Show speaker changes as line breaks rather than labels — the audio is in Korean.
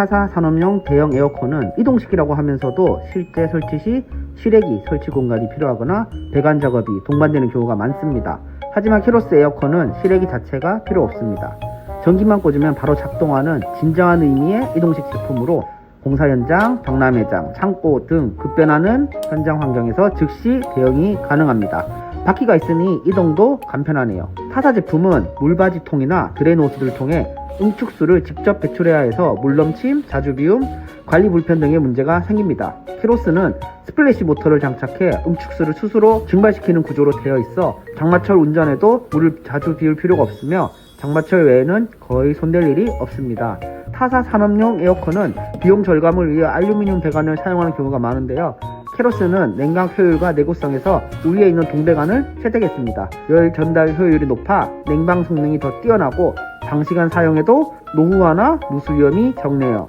타사 산업용 대형 에어컨은 이동식이라고 하면서도 실제 설치 시 실외기 설치 공간이 필요하거나 배관 작업이 동반되는 경우가 많습니다. 하지만 키로스 에어컨은 실외기 자체가 필요 없습니다. 전기만 꽂으면 바로 작동하는 진정한 의미의 이동식 제품으로 공사 현장, 박람회장, 창고 등 급변하는 현장 환경에서 즉시 대응이 가능합니다. 바퀴가 있으니 이동도 간편하네요. 타사 제품은 물바지통이나 드레인 호스를 통해 응축수를 직접 배출해야 해서 물넘침, 자주 비움, 관리 불편 등의 문제가 생깁니다. 키로스는 스플래시 모터를 장착해 응축수를 스스로 증발시키는 구조로 되어 있어 장마철 운전에도 물을 자주 비울 필요가 없으며 장마철 외에는 거의 손댈 일이 없습니다. 타사 산업용 에어컨은 비용 절감을 위해 알루미늄 배관을 사용하는 경우가 많은데요. 캐로스는 냉각 효율과 내구성에서 우위에 있는 동배관을 채택했습니다. 열 전달 효율이 높아 냉방 성능이 더 뛰어나고 장시간 사용해도 노후화나 누수 위험이 적네요.